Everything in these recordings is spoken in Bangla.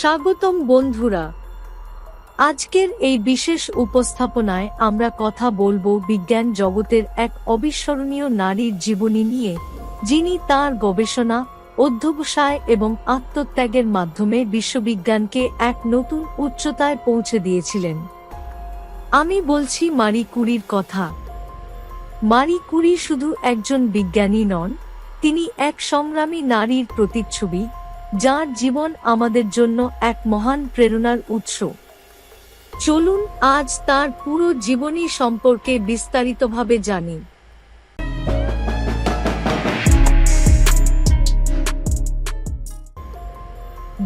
স্বাগতম বন্ধুরা। আজকের এই বিশেষ উপস্থাপনায় আমরা কথা বলব বিজ্ঞান জগতের এক অবিস্মরণীয় নারীর জীবনী নিয়ে, যিনি তার গবেষণা, অধ্যবসায় এবং আত্মত্যাগের মাধ্যমে বিশ্ববিজ্ঞানকে এক নতুন উচ্চতায় পৌঁছে দিয়েছিলেন। আমি বলছি মারি কুরির কথা। মারি কুরি শুধু একজন বিজ্ঞানী নন, তিনি এক সংগ্রামী নারীর প্রতিচ্ছবি যার জীবন আমাদের জন্য এক মহান প্রেরণার উৎস। চলুন আজ তার পুরো জীবনী সম্পর্কে বিস্তারিতভাবে জানি।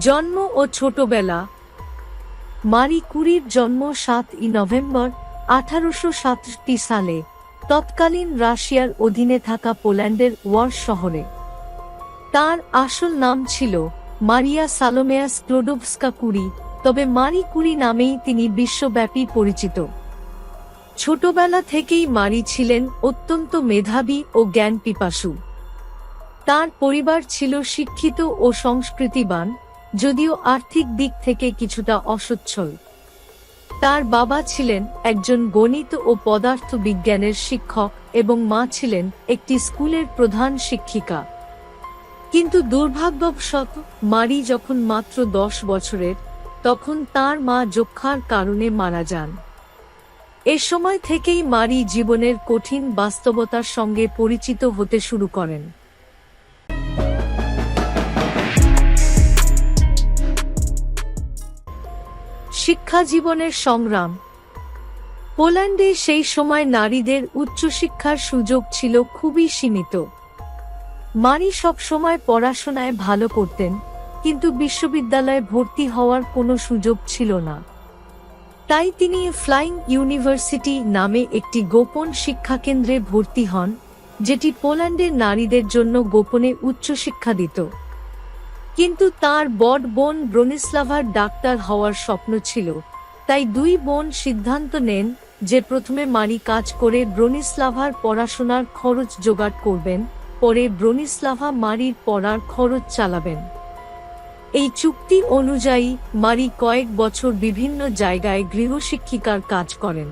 জন্ম ও ছোটবেলা। মারি কুরির জন্ম সাতই নভেম্বর আঠারোশো সাতষট্টি সালে। তৎকালীন রাশিয়ার অধীনে থাকা পোল্যান্ডের ওয়ার্স শহরে। তার আসল নাম ছিল মারিয়া সালোমেয়া স্ক্লোডোভস্কা কুরি, তবে মারি কুরি নামেই তিনি বিশ্বব্যাপী পরিচিত। ছোটবেলা থেকেই মারি ছিলেন অত্যন্ত মেধাবী ও জ্ঞান পিপাসু তার পরিবার ছিল শিক্ষিত ও সংস্কৃতিবান, যদিও আর্থিক দিক থেকে কিছুটা অসচ্ছল। তার বাবা ছিলেন একজন গণিত ও পদার্থ বিজ্ঞানের শিক্ষক এবং মা ছিলেন একটি স্কুলের প্রধান শিক্ষিকা। কিন্তু দুর্ভাগ্যবশত, মারি যখন মাত্র দশ বছরের, তখন তার মা যক্ষার কারণে মারা যান। এ সময় থেকেই মারি জীবনের কঠিন বাস্তবতার সঙ্গে পরিচিত হতে শুরু করেন। শিক্ষা জীবনের সংগ্রাম। পোল্যান্ডে সেই সময় নারীদের উচ্চশিক্ষার সুযোগ ছিল খুবই সীমিত। মারি সব সময় পড়াশোনায় ভালো করতেন, কিন্তু বিশ্ববিদ্যালয়ে ভর্তি হওয়ার কোনো সুযোগ ছিল না। তাই তিনি ফ্লাইং ইউনিভার্সিটি নামে একটি গোপন শিক্ষাকেন্দ্রে ভর্তি হন, যেটি পোল্যান্ডের নারীদের জন্য গোপনে উচ্চশিক্ষা দিত। কিন্তু তার বড় বোন ব্রনিস্লাভার ডাক্তার হওয়ার স্বপ্ন ছিল, তাই দুই বোন সিদ্ধান্ত নেন যে প্রথমে মারি কাজ করে ব্রনিস্লাভার পড়াশোনার খরচ জোগাড় করবেন পরে ব্রনিস্লাভা মারির পড়ার খরচ চালাবেন। এই চুক্তি অনুযায়ী মারি কয়েক বছর বিভিন্ন জায়গায় গৃহশিক্ষিকার কাজ করেন।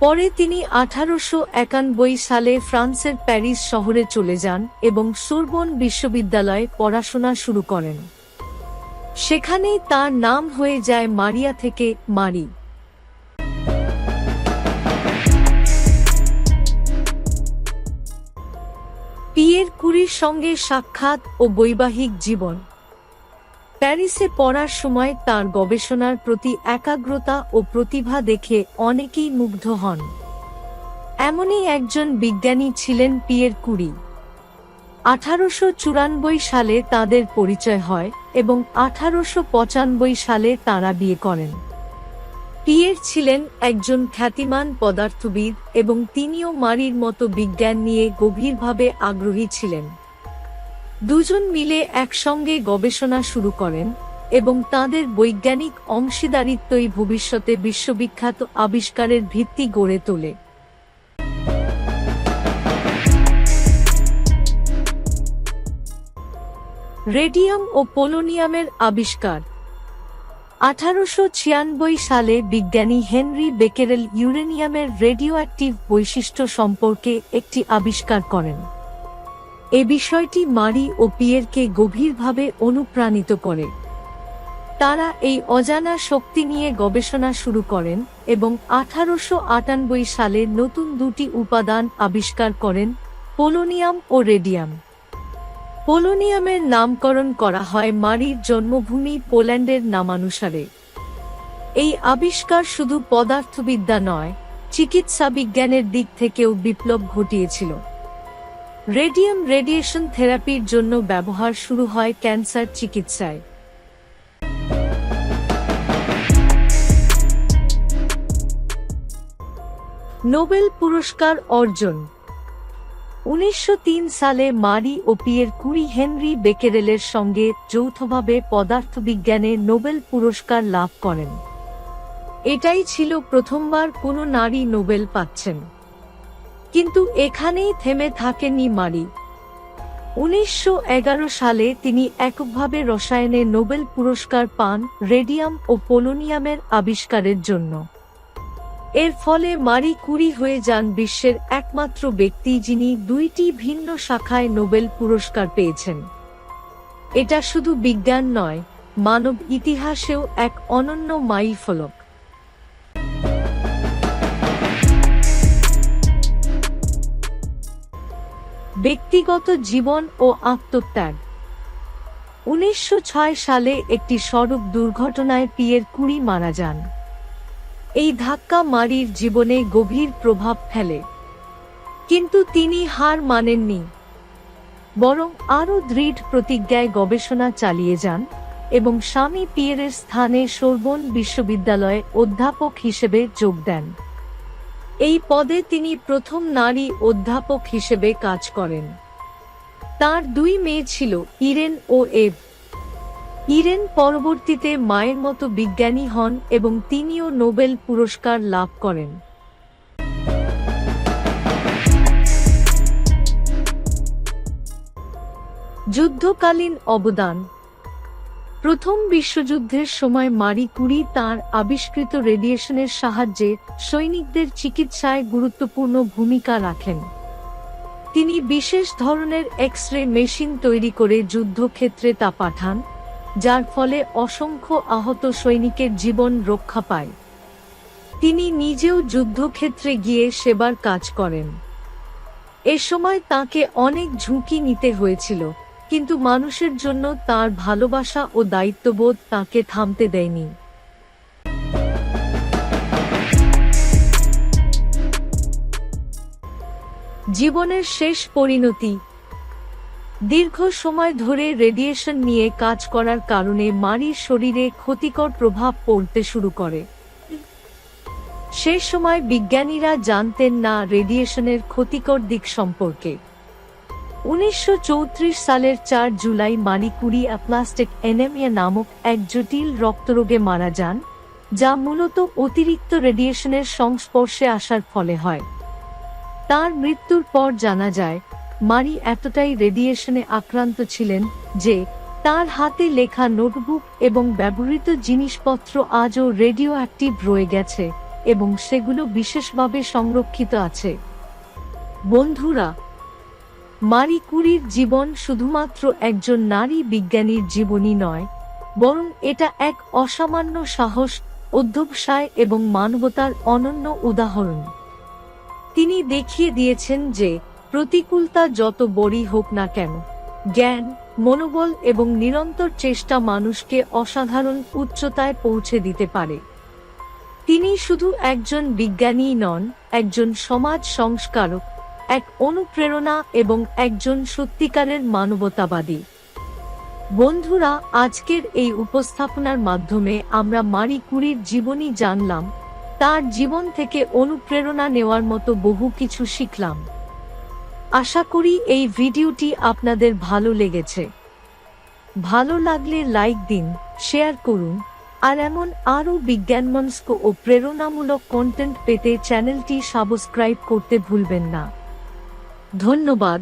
পরে তিনি আঠারোশো একানব্বই সালে ফ্রান্সের প্যারিস শহরে চলে যান এবং সোরবন বিশ্ববিদ্যালয়ে পড়াশোনা শুরু করেন। সেখানেই তার নাম হয়ে যায় মারিয়া থেকে মারি। কুরির সঙ্গে সাক্ষাৎ ও বৈবাহিক জীবন। প্যারিসে পড়ার সময় তার গবেষণার প্রতি একাগ্রতা ও প্রতিভা দেখে অনেকেই মুগ্ধ হন। এমনই একজন বিজ্ঞানী ছিলেন পিয়ের কুরি। আঠারোশো চুরানব্বই সালে তাদের পরিচয় হয় এবং আঠারোশো পঁচানব্বই সালে তারা বিয়ে করেন। পিয়ের ছিলেন একজন খ্যাতিমান পদার্থবিদ এবং তিনিও মারির মতো বিজ্ঞান নিয়ে গভীরভাবে আগ্রহী ছিলেন। দুজন মিলে একসঙ্গে গবেষণা শুরু করেন এবং তাদের বৈজ্ঞানিক অংশীদারিত্বই ভবিষ্যতে বিশ্ববিখ্যাত আবিষ্কারের ভিত্তি গড়ে তোলে। রেডিয়াম ও পোলোনিয়ামের আবিষ্কার আঠারোশো ছিয়ানব্বই সালে বিজ্ঞানী হেনরি বেকেরেল ইউরেনিয়ামের রেডিও অ্যাক্টিভ বৈশিষ্ট্য সম্পর্কে একটি আবিষ্কার করেন। এ বিষয়টি মারি ও পিয়েরকে গভীরভাবে অনুপ্রাণিত করে। তারা এই অজানা শক্তি নিয়ে গবেষণা শুরু করেন এবং আঠারোশো আটানব্বই সালে নতুন দুটি উপাদান আবিষ্কার করেন, পোলোনিয়াম ও রেডিয়াম। পোলোনিয়ামের নামকরণ করা হয় মারির জন্মভূমি পোল্যান্ডের নামানুসারে। এই আবিষ্কার শুধু পদার্থবিদ্যা নয়, চিকিৎসা বিজ্ঞানের দিক থেকেও বিপ্লব ঘটিয়েছিল। রেডিয়াম রেডিয়েশন থেরাপির জন্য ব্যবহার শুরু হয় ক্যান্সার চিকিৎসায়। নোবেল পুরস্কার অর্জন উনিশশো তিন সালে মারি ও পিয়ের কুরি হেনরি বেকেরেলের সঙ্গে যৌথভাবে পদার্থবিজ্ঞানে নোবেল পুরস্কার লাভ করেন। এটাই ছিল প্রথমবার কোনো নারী নোবেল পাচ্ছেন। কিন্তু এখানেই থেমে থাকেনি মারি। উনিশশো এগারো সালে তিনি এককভাবে রসায়নে নোবেল পুরস্কার পান রেডিয়াম ও পোলোনিয়ামের আবিষ্কারের জন্য। এর ফলে মারি কুরি হয়ে যান বিশ্বের একমাত্র ব্যক্তি যিনি দুইটি ভিন্ন শাখায় নোবেল পুরস্কার পেয়েছেন। এটা শুধু বিজ্ঞান নয়, মানব ইতিহাসেও এক অনন্য মাইলফলক। ব্যক্তিগত জীবন ও আত্মত্যাগ। উনিশশো ছয় সালে একটি সড়ক দুর্ঘটনায় পিয়ের কুড়ি মারা যান। এই ধাক্কা মারির জীবনে গভীর প্রভাব ফেলে। কিন্তু তিনি হার মানেননি। বরং আরও দৃঢ় প্রতিজ্ঞায় গবেষণা চালিয়ে যান এবং স্বামী পিয়েরের স্থানে সোরবন বিশ্ববিদ্যালয়ে অধ্যাপক হিসেবে যোগ দেন। এই পদে তিনি প্রথম নারী অধ্যাপক হিসেবে কাজ করেন। তার দুই মেয়ে ছিল ইরেন ও এভ ইরেন পরবর্তীতে মায়ের মতো বিজ্ঞানী হন এবং তিনিও নোবেল পুরস্কার লাভ করেন। যুদ্ধকালীন অবদান। প্রথম বিশ্বযুদ্ধের সময় মারি কুরি তাঁর আবিষ্কৃত রেডিয়েশনের সাহায্যে সৈনিকদের চিকিৎসায় গুরুত্বপূর্ণ ভূমিকা রাখেন। তিনি বিশেষ ধরনের এক্স রে মেশিন তৈরি করে যুদ্ধক্ষেত্রে তা পাঠান। যার ফলে অসংখ্য আহত সৈনিকের জীবন রক্ষা পায়। তিনি নিজেও যুদ্ধক্ষেত্রে গিয়ে সেবার কাজ করেন। এ সময় তাকে অনেক ঝুঁকি নিতে হয়েছিল, কিন্তু মানুষের জন্য তার ভালোবাসা ও দায়িত্ববোধ তাকে থামতে দেয়নি। জীবনের শেষ পরিণতি দীর্ঘ সময় ধরে রেডিয়েশন নিয়ে কাজ করার কারণে মারির শরীরে ক্ষতিকর প্রভাব পড়তে শুরু করে। সে সময় বিজ্ঞানীরা জানতেন না রেডিয়েশনের ক্ষতিকর দিক সম্পর্কে। উনিশশো চৌত্রিশ সালের চার জুলাই মারি কুরি অ্যাপ্লাস্টিক এনেমিয়া নামক এক জটিল রক্তরোগে মারা যান, যা মূলত অতিরিক্ত রেডিয়েশনের সংস্পর্শে আসার ফলে হয়। তার মৃত্যুর পর জানা যায় মারি এতটাই রেডিয়েশনে আক্রান্ত ছিলেন যে তার হাতে লেখা নোটবুক এবং ব্যবহৃত জিনিসপত্র আজও রেডিও অ্যাক্টিভ রয়ে গেছে এবং সেগুলো বিশেষভাবে সংরক্ষিত আছে। বন্ধুরা, মারি কুরির জীবন শুধুমাত্র একজন নারী বিজ্ঞানীর জীবনী নয়, বরং এটা এক অসামান্য সাহস, অধ্যবসায় এবং মানবতার অনন্য উদাহরণ। তিনি দেখিয়ে দিয়েছেন যে প্রতিকূলতা যত বড়ই হোক না কেন, জ্ঞান, মনোবল এবং নিরন্তর চেষ্টা মানুষকে অসাধারণ উচ্চতায় পৌঁছে দিতে পারে। তিনি শুধু একজন বিজ্ঞানীই নন, একজন সমাজ সংস্কারক, এক অনুপ্রেরণা এবং একজন সত্যিকারের মানবতাবাদী। বন্ধুরা, আজকের এই উপস্থাপনার মাধ্যমে আমরা মারি কুরির জীবনী জানলাম, তার জীবন থেকে অনুপ্রেরণা নেওয়ার মতো বহু কিছু শিখলাম। আশা করি এই ভিডিওটি আপনাদের ভালো লেগেছে। ভালো লাগলে লাইক দিন, শেয়ার করুন, আর এমন আরও বিজ্ঞানমনস্ক ও প্রেরণামূলক কন্টেন্ট পেতে চ্যানেলটি সাবস্ক্রাইব করতে ভুলবেন না। ধন্যবাদ।